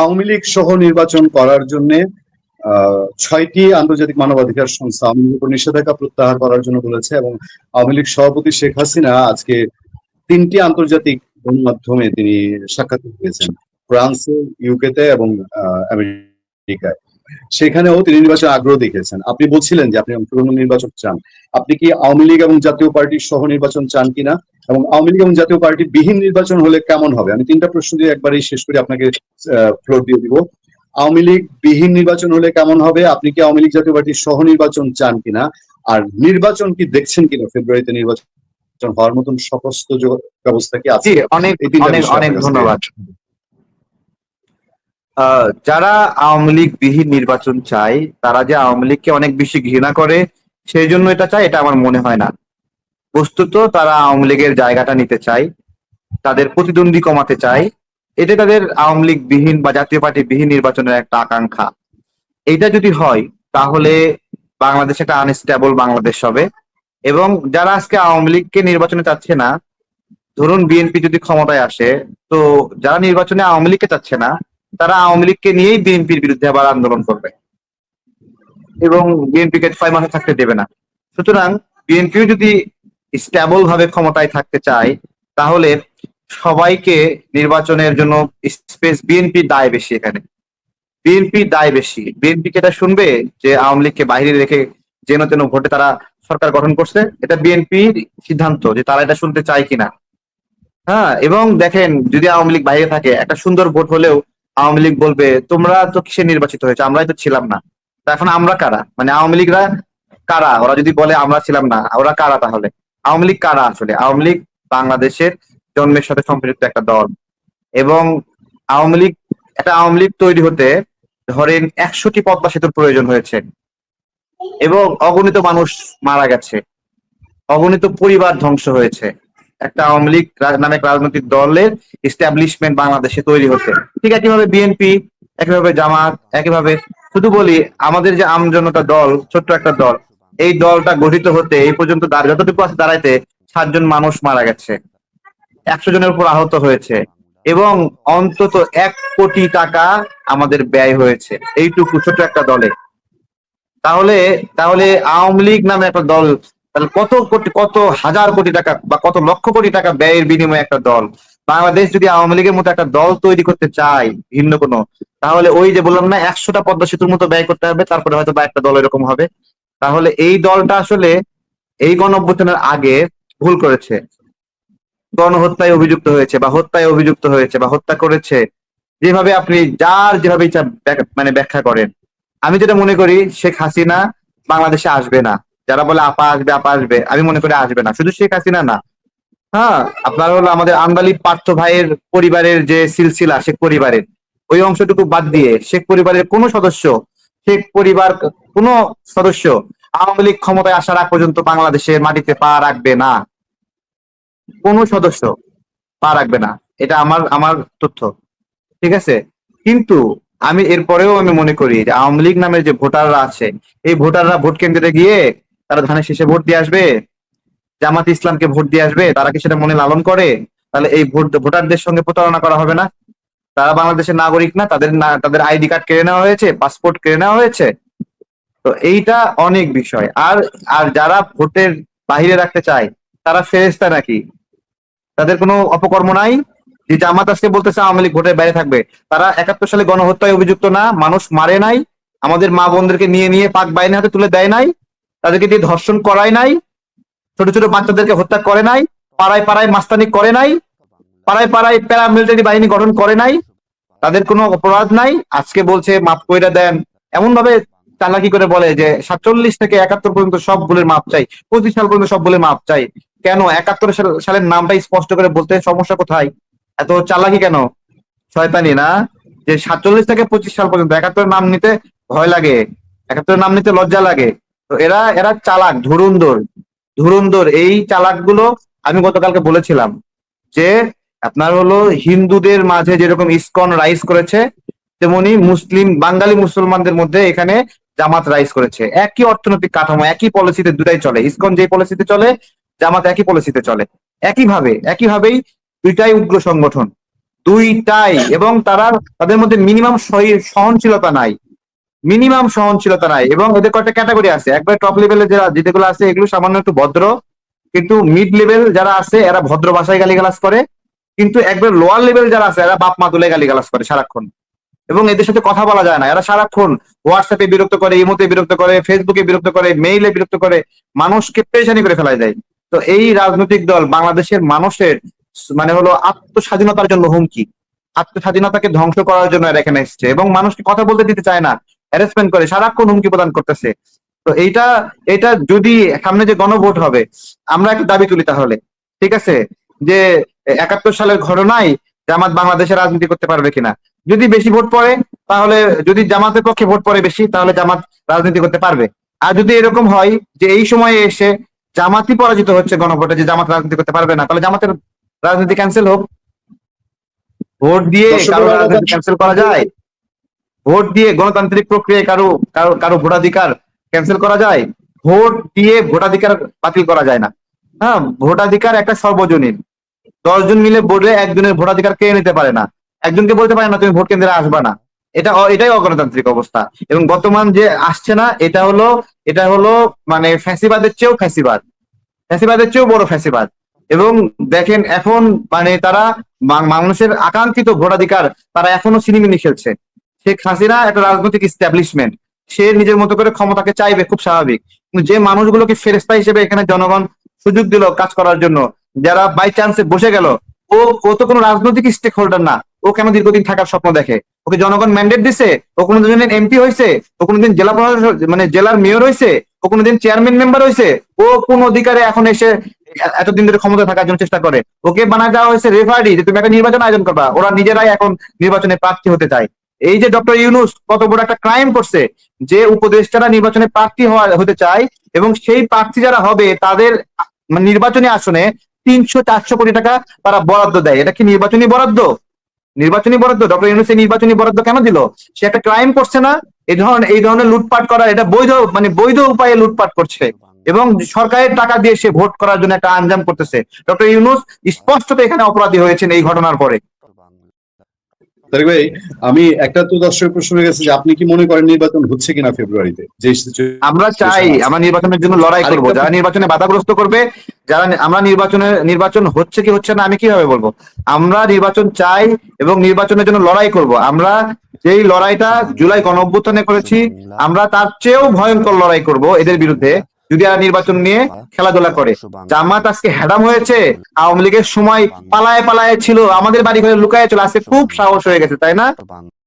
আওয়ামী লীগ সহ নির্বাচন করার জন্য ছয়টি আন্তর্জাতিক মানবাধিকার সংস্থা আওয়ামী উপর নিষেধাজ্ঞা প্রত্যাহার করার জন্য বলেছে এবং আওয়ামী লীগ সভাপতি শেখ হাসিনা আজকে তিনটি আন্তর্জাতিক গণমাধ্যমে তিনি সাক্ষাৎ দিয়েছেন ফ্রান্সে, ইউকেতে এবং আমেরিকায়। সেখানেও তিনি নির্বাচনে আগ্রহ দেখিয়েছেন। আপনি বলছিলেন যে আপনি অংশগ্রহণ নির্বাচন চান। আপনি কি আওয়ামী লীগ এবং জাতীয় পার্টির সহ নির্বাচন চান কিনা? এবং আওয়ামী লীগ এবং জাতীয় পার্টি বিহীন নির্বাচন হলে কেমন হবে? আমি তিনটা প্রশ্ন দিয়ে একবারই শেষ করে আপনাকে ফ্লোর দিয়ে দিব। আওয়ামী লীগ বিহীন নির্বাচন হলে কেমন হবে? আপনি কি আওয়ামী লীগ জাতীয় পার্টির সহ নির্বাচন চান কিনা? আর নির্বাচন কি দেখছেন কিনা? ফেব্রুয়ারিতে নির্বাচন হওয়ার মতন সমস্ত ব্যবস্থা কি আছে? অনেক অনেক অনেক ধন্যবাদ। যারা আওয়ামী লীগ বিহীন নির্বাচন চায়, তারা যে আওয়ামী লীগকে অনেক বেশি ঘৃণা করে, সেই জন্য এটা চায়, এটা আমার মনে হয় না। বস্তুত তারা আওয়ামী লীগের জায়গাটা নিতে চায়, তাদের প্রতিদ্বন্দ্বী কমাতে চায় এটা তাদের আওয়ামী লীগ বিহীন বা জাতীয় পার্টি বিহীন নির্বাচনের একটা আকাঙ্ক্ষা। এইটা যদি হয়, তাহলে বাংলাদেশ একটা আনস্টেবল বাংলাদেশ হবে। এবং যারা আজকে আওয়ামী লীগকে নির্বাচনে চাচ্ছে না, ধরুন বিএনপি যদি ক্ষমতায় আসে, তো যারা নির্বাচনে আওয়ামী লীগকে চাচ্ছে না তারা আওয়ামী লীগকে নিয়েই বিএনপির বিরুদ্ধে আবার আন্দোলন করবে। এবং বিএনপিকে ছয় মাসে থাকতে দেবে না। সুতরাং বিএনপিও যদি স্টেবল ভাবে ক্ষমতায় থাকতে চায়, তাহলে সবাইকে নির্বাচনের জন্য স্পেস বিএনপির দায় বেশি এখানে। বিএনপির দায় বেশি। বিএনপি এটা শুনবে যে আওয়ামী লীগকে বাইরে রেখে যেন তেন ভোটে তারা সরকার গঠন করছে, এটা বিএনপির সিদ্ধান্ত যে তারা এটা শুনতে চায় কিনা। হ্যাঁ এবং দেখেন যদি আওয়ামী লীগ বাইরে থাকে, একটা সুন্দর ভোট হলেও আওয়ামী লীগ বলবে, তোমরা তো কিসে নির্বাচিত হয়েছে? আমরাই তো ছিলাম না। তা এখন আমরা কারা? মানে আওয়ামী লীগরা কারা? ওরা যদি বলে, আমরা ছিলাম না, ওরা কারা তাহলে? আওয়ামী লীগ কারা আসলে? আওয়ামী লীগ বাংলাদেশের জন্মের সাথে সম্পৃক্ত একটা দল। এবং আওয়ামী লীগ, একটা আওয়ামী লীগ তৈরি হতে ধরেন একশোটি পদ্মা সেতুর প্রয়োজন হয়েছে। এবং অগণিত মানুষ মারা গেছে। অগণিত পরিবার ধ্বংস হয়েছে। একটা আওয়ামী লীগ নামে রাজনৈতিক দলের এস্টাবলিশমেন্ট বাংলাদেশে তৈরি হচ্ছে। ঠিক একইভাবে বিএনপি একইভাবে জামাত, একইভাবে, শুধু বলি, আমাদের যে আমজনতা দল, ছোট্ট একটা দল, এই দলটা গঠিত হতে এই পর্যন্ত যতটুকু আছে দাঁড়াইতে সাতজন মানুষ মারা গেছে। একশো জনের উপর আহত হয়েছে। এবং অন্তত এক কোটি টাকা আমাদের ব্যয় হয়েছে, এইটুকু ছোট একটা দলে। তাহলে তাহলে আওয়ামী লীগ নামে একটা দল তাহলে কত কোটি, কত হাজার কোটি টাকা বা কত লক্ষ কোটি টাকা ব্যয়ের বিনিময়ে একটা দল? বাংলাদেশ যদি আওয়ামী লীগের মতো একটা দল তৈরি করতে চায়, ভিন্ন কোনো, তাহলে ওই যে বললাম না, একশোটা পদ্মা সেতুর মতো ব্যয় করতে হবে, তারপরে হয়তো বা একটা দল এরকম হবে। তাহলে এই দলটা আসলে এই গণ আগে ভুল করেছে। গণহত্যায় অভিযুক্ত হয়েছে বা হত্যায় অভিযুক্ত হয়েছে বা হত্যা করেছে। যেভাবে আপনি যার যেভাবে ইচ্ছা মানে ব্যাখ্যা করেন। আমি যেটা মনে করি, শেখ হাসিনা বাংলাদেশে আসবে না। যারা বলে, আপা আসবে আপা আসবে, আমি মনে করি আসবে না। শুধু শেখ হাসিনা না। হ্যাঁ আপনার হলো আমাদের আন্দালি পার্থ ভাইয়ের পরিবারের যে সিলসিলা, শেখ পরিবারের, ওই অংশটুকু বাদ দিয়ে শেখ পরিবারের কোনো সদস্য, শেখ পরিবার কোনো সদস্য আওয়ামী লীগ ক্ষমতায় আসার আগ পর্যন্ত বাংলাদেশের মাটিতে পা রাখবে না। কোনো সদস্য পা রাখবে না। এটা আমার আমার তথ্য। ঠিক আছে? কিন্তু আমি এরপরেও আমি মনে করি যে আওয়ামী লীগ নামের যে ভোটাররা আছে, এই ভোটাররা ভোট কেন্দ্রে গিয়ে তারা ধানের শেষে ভোট দিয়ে আসবে, জামাত ইসলামকে ভোট দিয়ে আসবে, তারা কি সেটা মনে লালন করে? তাহলে এই ভোট, ভোটারদের সঙ্গে প্রতারণা করা হবে না? তারা বাংলাদেশের নাগরিক না, তাদের না, তাদের আইডি কার্ড কেড়ে নেওয়া হয়েছে, পাসপোর্ট কেড়ে নেওয়া হয়েছে। তো এইটা অনেক বিষয়। আর আর যারা ভোটের বাহিরে রাখতে চায়, তারা ফেরেস্তা নাকি? তাদের কোনো অপকর্ম নাই? যে জামাত আজকে বলতেছে আওয়ামী লীগ ভোটের বাইরে থাকবে, তারা একাত্তর সালে গণহত্যায় অভিযুক্ত না, মানুষ মারে নাই, আমাদের মা বোনদেরকে নিয়ে নিয়ে পাক বাইনে হাতে তুলে দেয় নাই তাদেরকে দিয়ে ধর্ষণ করায় নাই, ছোট ছোট বাচ্চাদেরকে হত্যা করে নাই, পাড়ায় পাড়ায় মাস্তানি করে নাই, পাড়ায় পাড়ায় প্যারামিলিটারি বাহিনী গঠন করে নাই, তাদের কোনো অপরাধ নাই। আজকে বলছে মাপ কইরা দেন। এমন ভাবে চালাকি করে বলে যে, সাতচল্লিশ থেকে একাত্তর পর্যন্ত সব ভুলের মাপ চাই, পঁচিশ সাল পর্যন্ত সব ভুলের মাপ চাই। কেন? একাত্তর সাল- সালের নামটাই স্পষ্ট করে বলতে সমস্যা কোথায়? এত চালাকি কেন? শয়তানি, না? যে সাতচল্লিশ থেকে পঁচিশ সাল পর্যন্ত একাত্তরের নাম নিতে ভয় লাগে, একাত্তরের নাম নিতে লজ্জা লাগে। এরা এরা চালাক ধুরুন্দর ধুরুন্দর এই চালাকগুলো আমি গতকালকে বলেছিলাম যে আপনার হলো হিন্দুদের মাঝে যেরকম ইসকন রাইজ করেছে, তেমনি মুসলিম, বাঙালি মুসলমানদের মধ্যে এখানে জামাত রাইজ করেছে। একই অর্থনৈতিক কাঠামো, একই পলিসিতে দুটাই চলে। ইসকন যে পলিসিতে চলে, জামাত একই পলিসিতে চলে। একইভাবে, একইভাবেই দুইটাই উগ্র সংগঠন। দুইটাই, এবং তারা, তাদের মধ্যে মিনিমাম সহনশীলতা নাই। মিনিমাম সহনশীলতা নাই এবং এদের কয়েকটা ক্যাটাগরি আছে। একবার টপ লেভেলে যারা যেগুলো আছে, এগুলো সামান্য একটু ভদ্র, কিন্তু মিড লেভেল যারা আছে, এরা ভদ্র ভাষায় গালিগালাজ করে, কিন্তু একবার লোয়ার লেভেল যারা আছে, এরা বাপ মা তুলে গালিগালাজ করে সারাক্ষণ। এবং এদের সাথে কথা বলা যায় না। এরা সারাক্ষণ হোয়াটসঅ্যাপে বিরক্ত করে ইমোতে বিরক্ত করে ফেসবুকে বিরক্ত করে মেইলে বিরক্ত করে, মানুষকে পেরেশানি করে ফেলা যায় তো এই রাজনৈতিক দল বাংলাদেশের মানুষের মানে হলো আত্মস্বাধীনতার জন্য হুমকি। আত্মস্বাধীনতাকে ধ্বংস করার জন্য এরা এখানে এসছে এবং মানুষকে কথা বলতে দিতে চায় না। হ্যারাসমেন্ট করে সারাক্ষণ হুমকি প্রদান করতেছে। তো এইটা এটা যদি সামনে যে গণভোট হবে আমরা একটা দাবি তুলি তাহলে। ঠিক আছে? যে একাত্তর সালের ঘটনায় জামাত বাংলাদেশে রাজনীতি করতে পারবে কিনা। যদি বেশি ভোট পড়ে তাহলে যদি জামাতের পক্ষে ভোট পড়ে বেশি তাহলে জামাত রাজনীতি করতে পারবে। আর যদি এরকম হয় যে এই সময়ে এসে জামাতই পরাজিত হচ্ছে গণভোটে যে জামাত রাজনীতি করতে পারবে না তাহলে জামাতের রাজনীতি ক্যান্সেল হোক। ভোট দিয়ে কারও রাজনীতি ক্যান্সেল করা যায়। ভোট দিয়ে গণতান্ত্রিক প্রক্রিয়ায় কারও কারও কারও ভোটাধিকার ক্যান্সেল করা যায়, ভোট দিয়ে ভোটাধিকার বাতিল করা যায় না। হ্যাঁ ভোটাধিকার একটা সর্বজনীন। দশজন মিলে ভোটে একজনের ভোটাধিকার কেড়ে নিতে পারে না? একজনকে বলতে পারে না, তুমি ভোট কেন্দ্রে আসবা না। এটা এটাই অগণতান্ত্রিক অবস্থা। এবং বর্তমান যে আসছে না, এটা হলো এটা হলো মানে ফ্যাসিবাদের চেয়েও ফ্যাসিবাদ। ফ্যাসিবাদের চেয়েও বড় ফ্যাসিবাদ। এবং দেখেন এখন মানে তারা মানুষের আকাঙ্ক্ষিত ভোটাধিকার তারা এখনও সিনেমিনি খেলছে। শেখ হাসিনা একটা রাজনৈতিক ইস্টাবলিশমেন্ট সে নিজের মতো করে ক্ষমতাকে চাইবে, খুব স্বাভাবিক। যে মানুষগুলোকে ফেরেস্তা হিসেবে এখানে জনগণ সুযোগ দিল কাজ করার জন্য, যারা বাই চান্সে বসে গেল, ও ও তো কোনো রাজনৈতিক স্টেক হোল্ডার না। ও কেন দীর্ঘদিন থাকার স্বপ্ন দেখে। ওকে জনগণ ম্যান্ডেট দিছে, ও কোনোদিন এমপি হয়েছে ও কোনোদিন জেলা মানে জেলার মেয়র হয়েছে ও কোনোদিন চেয়ারম্যান মেম্বার হয়েছে ও কোন অধিকারে এখন এসে এতদিন ধরে ক্ষমতা থাকার জন্য চেষ্টা করে। ওকে বানায় দেওয়া হয়েছে রেফারি যে তুমি একটা নির্বাচন আয়োজন করবা, ওরা নিজেরাই এখন নির্বাচনে প্রার্থী হতে চায়। এই যে ডক্টর ইউনুস কত বড় একটা ক্রাইম করছে, যে উপদেষ্টারা নির্বাচনে প্রার্থী হতে চায় এবং সেই প্রার্থী যারা হবে, তাদের মানে নির্বাচনী আসনে তিনশো চারশো কোটি টাকা তারা বরাদ্দ দেয়। এটা কি নির্বাচনী বরাদ্দ? নির্বাচনী বরাদ্দ? ডক্টর ইউনুস নির্বাচনী বরাদ্দ কেন দিল? সে একটা ক্রাইম করছে না এই ধরনের এই ধরনের লুটপাট করার এটা বৈধ মানে বৈধ উপায়ে লুটপাট করছে এবং সরকারের টাকা দিয়ে সে ভোট করার জন্য একটা আঞ্জাম করতেছে। ডক্টর ইউনুস স্পষ্টত এখানে অপরাধী হয়েছেন এই ঘটনার পরে। তারিক ভাই আমি একটা তো দর্শক প্রশ্ন হয়ে গেছে যে আপনি কি মনে করেন নির্বাচন হচ্ছে কিনা ফেব্রুয়ারিতে? যে আমরা চাই আমরা নির্বাচনের জন্য লড়াই করব। যারা নির্বাচনে বাধাগ্রস্ত করবে যারা আমরা নির্বাচনে নির্বাচন হচ্ছে কি হচ্ছে না আমি কীভাবে বলব? আমরা নির্বাচন চাই এবং নির্বাচনের জন্য লড়াই করব। আমরা যেই লড়াইটা জুলাই গণ করেছি আমরা তার চেয়েও ভয়ঙ্কর লড়াই করব এদের বিরুদ্ধে। যদি আর নির্বাচন নিয়ে খেলাধুলা করে। জামাত আজকে হ্যাডাম হয়েছে। আওয়ামী লীগের সময় পালায় পালায় ছিল। আমাদের বাড়ি ঘরে লুকায় চলে আজকে খুব সাহস হয়ে গেছে তাই না?